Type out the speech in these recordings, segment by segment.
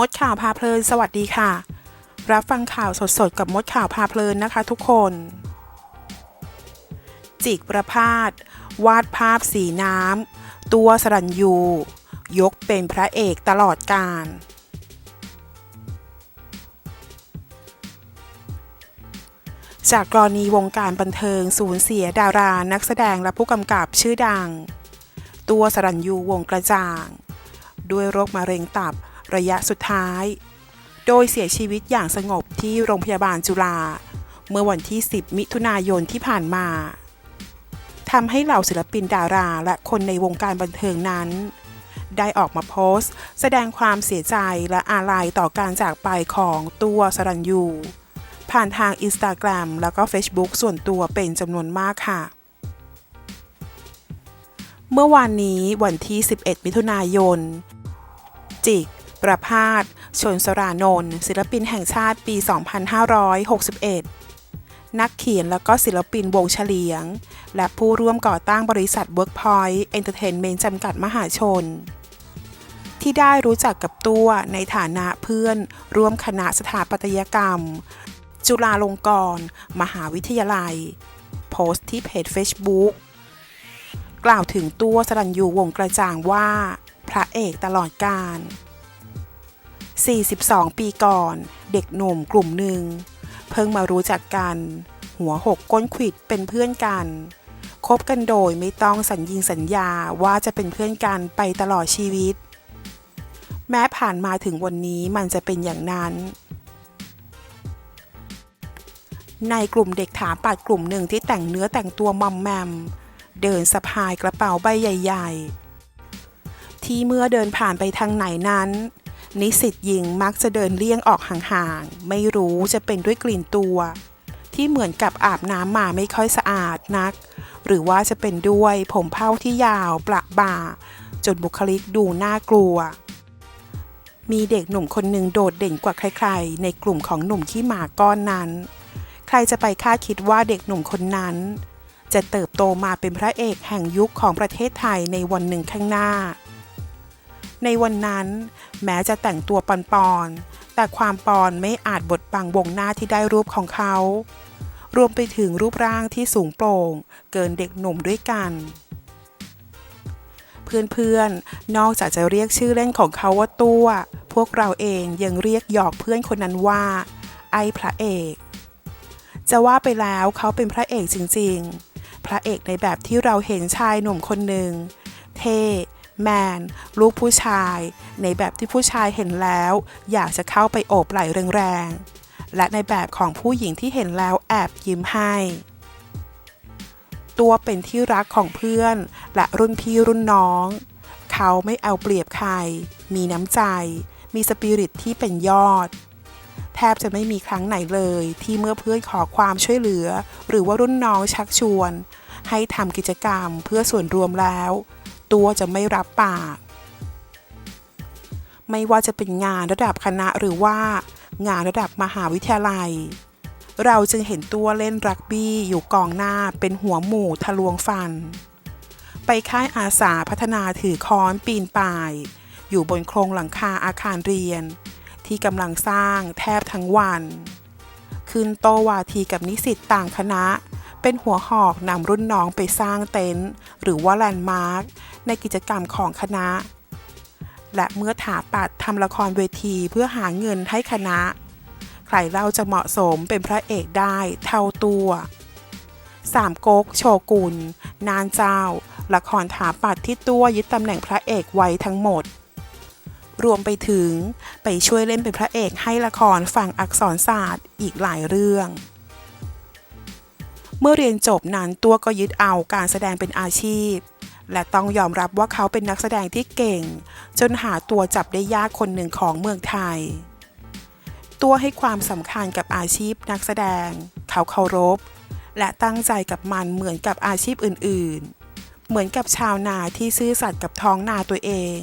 มดข่าวพาเพลิน สวัสดีค่ะ รับฟังข่าวสดๆ กับมดข่าวพาเพลินนะคะทุกคน จิกประพาสวาดภาพสีน้ำ ตัวสรัญยู ยกเป็นพระเอกตลอดกาลจากกรณีวงการบันเทิงสูญเสียดารานักแสดงและผู้กำกับชื่อดัง ตัวสรัญยูวงกระจ่าง ด้วยโรคมะเร็งตับ ระยะสุดท้าย โดยเสียชีวิตอย่างสงบที่โรงพยาบาลจุฬาเมื่อวันที่ 10 มิถุนายนที่ผ่านมาทำให้เหล่าศิลปินดาราและคนในวงการบันเทิงนั้น ได้ออกมาโพสต์ แสดงความเสียใจและอาลัยต่อการจากไปของตัวสรัญยูผ่านทางอินสตาแกรมแล้วก็ Facebook ส่วนตัวเป็นจำนวนมากค่ะ เมื่อวานนี้วันที่ 11 มิถุนายน จิก ประพาสชนสรานนท์ศิลปินแห่งชาติปี 2561 นักเขียนและก็ศิลปินวงเฉลียง และผู้ร่วมก่อตั้งบริษัท Workpoint Entertainment จำกัดมหาชน ที่ได้รู้จักกับตัวในฐานะเพื่อน ร่วมคณะสถาปัตยกรรม จุฬาลงกรณ์มหาวิทยาลัย โพสต์ที่เพจ Facebook กล่าวถึงตัวสรัญยูวงกระจ่างว่า พระเอกตลอดกาล 42 ปีก่อน เด็กหนุ่มกลุ่มหนึ่ง เพิ่งมารู้จักกัน หัวหกก้นขิดเป็นเพื่อนกัน คบกันโดยไม่ต้องสัญญิงสัญญาว่าจะเป็นเพื่อนกันไปตลอดชีวิต แม้ผ่านมาถึงวันนี้มันจะเป็นอย่างนั้น ในกลุ่มเด็กถามปัดกลุ่มหนึ่งที่แต่งเนื้อแต่งตัวมอมแมม เดินสะพายกระเป๋าใบใหญ่ ๆ ที่เมื่อเดินผ่านไปทางไหนนั้น นิสิตหญิงมักจะเดินเลี่ยงออกห่างๆ ไม่รู้จะเป็นด้วยกลิ่นตัว ที่เหมือนกับอาบน้ำมาไม่ค่อยสะอาดนัก หรือว่าจะเป็นด้วยผมเผ้าที่ยาวประบ่า จนบุคลิกดูน่ากลัว มีเด็กหนุ่มคนหนึ่งโดดเด่นกว่าใครๆ ในกลุ่มของหนุ่มขี้หมาก้อนนั้น ใครจะไปคาดคิดว่าเด็กหนุ่มคนนั้น จะเติบโตมาเป็นพระเอกแห่งยุคของประเทศไทยในวันหนึ่งข้างหน้า ในวันนั้น แม้จะแต่งตัวปอนๆแต่ความปอนไม่อาจบดบังวงหน้าที่ได้รูปของเขา รวมไปถึงรูปร่างที่สูงโปร่ง เกินเด็กหนุ่มด้วยกัน เพื่อนๆ นอกจากจะเรียกชื่อเล่นของเขาว่าตัว พวกเราเองยังเรียกหยอกเพื่อนคนนั้นว่า ไอ้พระเอก จะว่าไปแล้วเขาเป็นพระเอกจริงๆ พระเอกในแบบที่เราเห็นชายหนุ่มคนหนึ่ง เท่ แมน ลูกผู้ชาย ในแบบที่ผู้ชายเห็นแล้ว อยากจะเข้าไปโอบไหล่แรงๆ และในแบบของผู้หญิงที่เห็นแล้วแอบยิ้มให้ ตัวเป็นที่รักของเพื่อนและรุ่นพี่รุ่นน้อง เขาไม่เอาเปรียบใคร มีน้ำใจ มีสปิริตที่เป็นยอด แทบจะไม่มีครั้งไหนเลย ที่เมื่อเพื่อนขอความช่วยเหลือ หรือว่ารุ่นน้องชักชวน ให้ทำกิจกรรมเพื่อส่วนรวมแล้ว ตัวจะไม่รับปาก ไม่ว่าจะเป็นงานระดับคณะหรือว่างานระดับมหาวิทยาลัย เราจึงเห็นตัวเล่นรักบี้อยู่กองหน้าเป็นหัวหมู่ทะลวงฟัน ไปค่ายอาสาพัฒนาถือค้อนปีนป่าย อยู่บนโครงหลังคาอาคารเรียน ที่กำลังสร้างแทบทั้งวัน ขึ้นโตวาทีกับนิสิตต่างคณะ เป็นหัวหอกนำรุ่นน้องไปสร้างเต็นท์หรือว่าแลนด์มาร์คในกิจกรรมของคณะ และเมื่อถาปัดทำละครเวทีเพื่อหาเงินให้คณะ ใครเล่าจะเหมาะสมเป็นพระเอกได้เท่าตัวสามก๊กโชกุนนานเจ้า ละครถาปัดที่ตัวยึดตำแหน่งพระเอกไว้ทั้งหมด รวมไปถึงไปช่วยเล่นเป็นพระเอกให้ละครฝั่งอักษรศาสตร์อีกหลายเรื่อง เมื่อเรียนจบนั้นตัวก็ยึดเอาการแสดงเป็นอาชีพ และต้องยอมรับว่าเขาเป็นนักแสดงที่เก่ง จนหาตัวจับได้ยากคนหนึ่งของเมืองไทย ตัวให้ความสำคัญกับอาชีพนักแสดง เขาเคารพ และตั้งใจกับมันเหมือนกับอาชีพอื่น ๆ เหมือนกับชาวนาที่ซื่อสัตย์กับท้องนาตัวเอง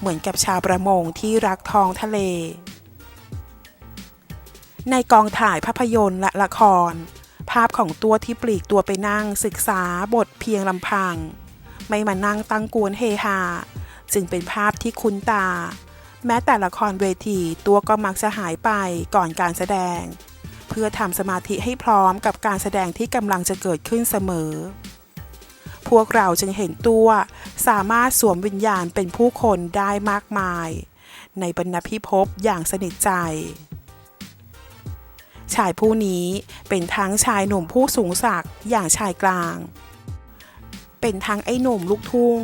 เหมือนกับชาวประมงที่รักท้องทะเลในกองถ่ายภาพยนตร์และละคร ภาพของตัวที่ปลีกตัวไปนั่งศึกษาบทเพียงลำพัง ไม่มานั่งตั้งกวนเฮฮาจึงเป็นภาพที่คุ้นตา แม้แต่ละครเวทีตัวก็มักจะหายไปก่อนการแสดง เพื่อทำสมาธิให้พร้อมกับการแสดงที่กำลังจะเกิดขึ้นเสมอ พวกเราจึงเห็นตัวสามารถสวมวิญญาณเป็นผู้คนได้มากมาย ในบรรณพิภพอย่างสนิทใจ ชายผู้นี้เป็นทั้งชายหนุ่มผู้สูงศักดิ์อย่างชายกลาง เป็นทั้งไอ้หนุ่มลูกทุ่ง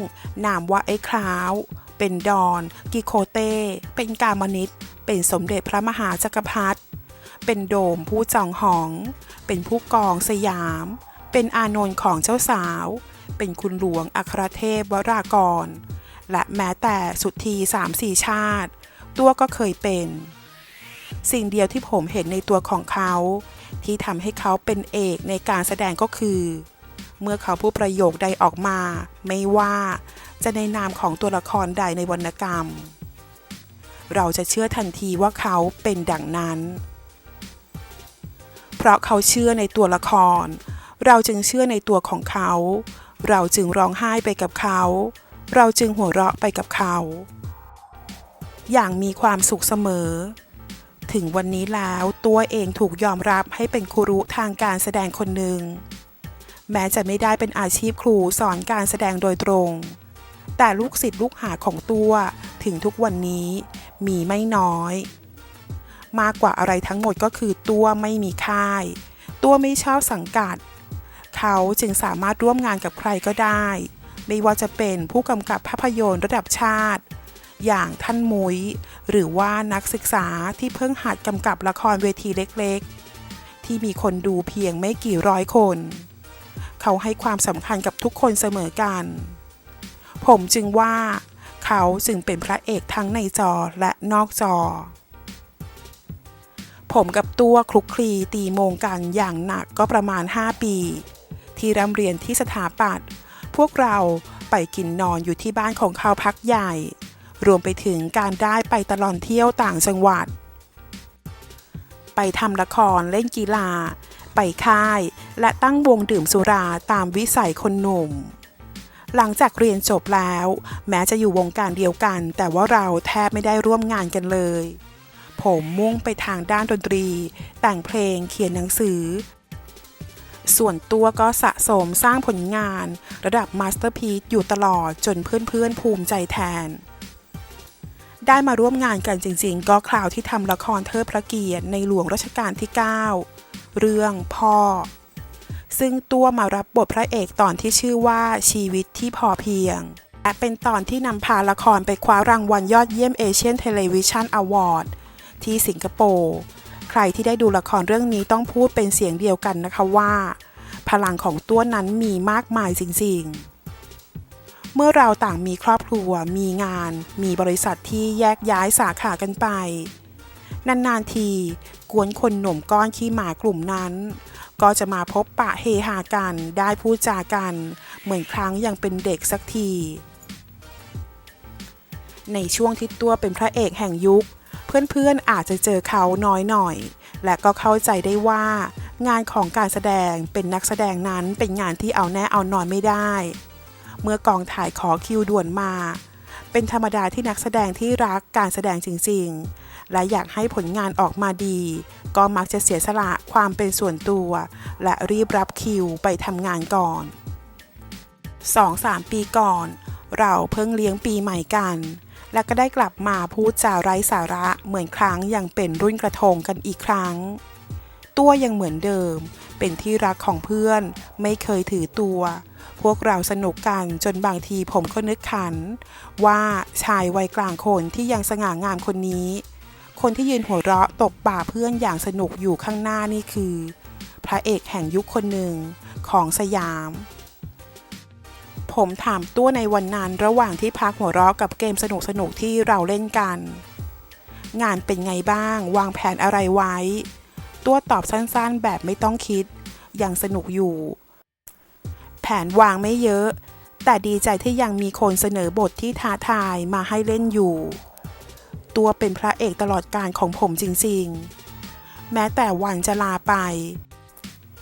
นามว่าไอ้คราว เป็นดอน กิโคเต้ เป็นกามนิตเป็นสมเด็จพระมหาจักรพรรดิ เป็นโดมผู้จองหอง เป็นผู้กองสยาม เป็นอานนท์ของเจ้าสาว เป็นคุณหลวงอัครเทพวรากร และแม้แต่สุดทีสามสี่ชาติ ตัวก็เคยเป็น สิ่งเดียวที่ผมเห็นในตัวของเขา ที่ทำให้เขาเป็นเอกในการแสดงก็คือ เมื่อเขาพูดประโยคใดออกมา ไม่ว่าจะในนามของตัวละครใดในวรรณกรรม เราจะเชื่อทันทีว่าเขาเป็นดังนั้น เพราะเขาเชื่อในตัวละคร เราจึงเชื่อในตัวของเขา เราจึงร้องไห้ไปกับเขา เราจึงหัวเราะไปกับเขา อย่างมีความสุขเสมอ ถึงวันนี้แล้ว ตัวเองถูกยอมรับให้เป็นครูทางการแสดงคนหนึ่ง แม้จะไม่ได้เป็นอาชีพครูสอนการแสดงโดยตรง แต่ลูกศิษย์ลูกหาของตัวถึงทุกวันนี้มีไม่น้อย มากกว่าอะไรทั้งหมดก็คือตัวไม่มีค่าย ตัวไม่ชอบสังกัด เขาจึงสามารถร่วมงานกับใครก็ได้ ไม่ว่าจะเป็นผู้กำกับภาพยนตร์ระดับชาติ อย่างท่านมุย้ย หรือว่านักศึกษาที่เพิ่งหัดกำกับละครเวทีเล็กๆ ที่มีคนดูเพียงไม่กี่ร้อยคน เขาให้ความสำคัญกับทุกคนเสมอกัน ผมจึงว่า เขาจึงเป็นพระเอกทั้งในจอและนอกจอ ผมกับตัวคลุกคลีตีโมงกันอย่างหนักก็ประมาณ 5 ปี ที่ร่ำเรียนที่สถาปัตย์พวกเราไปกินนอนอยู่ที่บ้านของเขาพักใหญ่ รวมไปถึงการได้ไปตลอดเที่ยวต่างจังหวัด ไปทำละครเล่นกีฬา ไปค่าย และตั้งวงดื่มสุราตามวิสัยคนหนุ่ม หลังจากเรียนจบแล้ว แม้จะอยู่วงการเดียวกัน แต่ว่าเราแทบไม่ได้ร่วมงานกันเลย ผมมุ่งไปทางด้านดนตรี แต่งเพลงเขียนหนังสือส่วนตัวก็สะสมสร้างผลงาน ระดับมาสเตอร์พี e อยู่ตลอดจนเพื่อนๆภูมิใจแทน ได้มาร่วมงานกันจริงๆ ก็คราวที่ทำละครเทิดพระเกียรติในหลวงรัชกาลที่ 9 เรื่องพ่อ ซึ่งตัวมารับบทพระเอกตอนที่ชื่อว่าชีวิตที่พอเพียง และเป็นตอนที่นำพาละครไปคว้ารางวัลยอดเยี่ยมเอเชียนเทเลวิชันอวอร์ดที่สิงคโปร์ใครที่ได้ดูละครเรื่องนี้ต้องพูดเป็นเสียงเดียวกันนะคะว่า พลังของตัวนั้นมีมากมายจริงๆ เมื่อเราต่างมีครอบครัว มีงาน มีบริษัทที่แยกย้ายสาขากันไป นานๆที กวนคนหนุ่มก้อนขี้หมากลุ่มนั้น ก็จะมาพบปะเฮฮากันได้พูดจากัน เหมือนครั้งยังเป็นเด็กสักที ในช่วงที่ตัวเป็นพระเอกแห่งยุค เพื่อนๆอาจจะเจอเขาน้อยหน่อย และก็เข้าใจได้ว่างานของการแสดงเป็นนักแสดงนั้นเป็นงานที่เอาแน่เอานอนไม่ได้ เมื่อกองถ่ายขอคิวด่วนมา เป็นธรรมดาที่นักแสดงที่รักการแสดงจริง ๆ และอยากให้ผลงานออกมาดี ก็มักจะเสียสละความเป็นส่วนตัว และรีบรับคิวไปทำงานก่อน 2-3 ปีก่อน เราเพิ่งเลี้ยงปีใหม่กัน และก็ได้กลับมาพูดจาไร้สาระเหมือนครั้งยังเป็นรุ่นกระทงกันอีกครั้ง ตัวยังเหมือนเดิม เป็นที่รักของเพื่อน ไม่เคยถือตัว พวกเราสนุกกันจนบางทีผมก็นึกขัน ว่าชายวัยกลางคนที่ยังสง่างามคนนี้ คนที่ยืนหัวเราะตบบ่าเพื่อนอย่างสนุกอยู่ข้างหน้านี่คือ พระเอกแห่งยุคคนหนึ่งของสยาม ผมถามตัวในวันนั้นระหว่างที่พักหัวเราะกับเกมสนุกๆที่เราเล่นกัน งานเป็นไงบ้าง วางแผนอะไรไว้ ตัวตอบสั้นๆแบบไม่ต้องคิด ยังสนุกอยู่ แผนวางไม่เยอะ แต่ดีใจที่ยังมีคนเสนอบทที่ท้าทายมาให้เล่นอยู่ ตัวเป็นพระเอกตลอดการของผมจริงๆ แม้แต่วันจะลาไป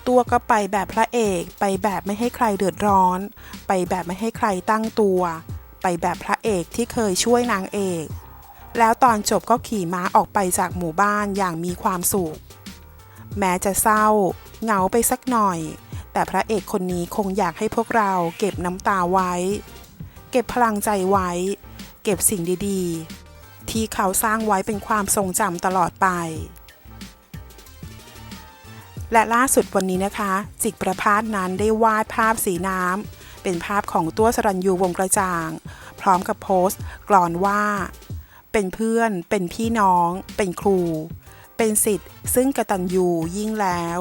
ตัวก็ไปแบบพระเอกไปแบบไม่ให้ใครเดือดร้อน ไปแบบไม่ให้ใครตั้งตัว ไปแบบพระเอกที่เคยช่วยนางเอก แล้วตอนจบก็ขี่ม้าออกไปจากหมู่บ้านอย่างมีความสุข แม้จะเศร้า เหงาไปสักหน่อย แต่พระเอกคนนี้คงอยากให้พวกเราเก็บน้ำตาไว้ เก็บพลังใจไว้ เก็บสิ่งดีๆ ที่เขาสร้างไว้เป็นความทรงจำตลอดไป และล่าสุดวันนี้นะคะ จิกประพาสนั้นได้วาดภาพสีน้ำเป็นภาพของตัวสรัญยูวงกระจ่าง พร้อมกับโพสต์ กลอนว่า เป็นเพื่อน เป็นพี่น้อง เป็นครู เป็นสิทธิ์ซึ่งกระตัญญูยิ่งแล้ว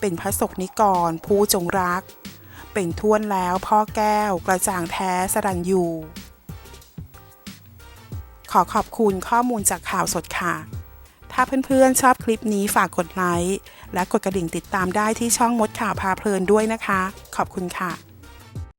เป็นพระศกนิกร ผู้จงรัก เป็นทวนแล้วพ่อแก้วกระจ่างแท้สรัญยูขอขอบคุณข้อมูลจากข่าวสดค่ะ ถ้าเพื่อนๆชอบคลิปนี้ฝากกดไลค์และกดกระดิ่งติดตามได้ที่ช่องมดข่าวพาเพลินด้วยนะคะ ขอบคุณค่ะ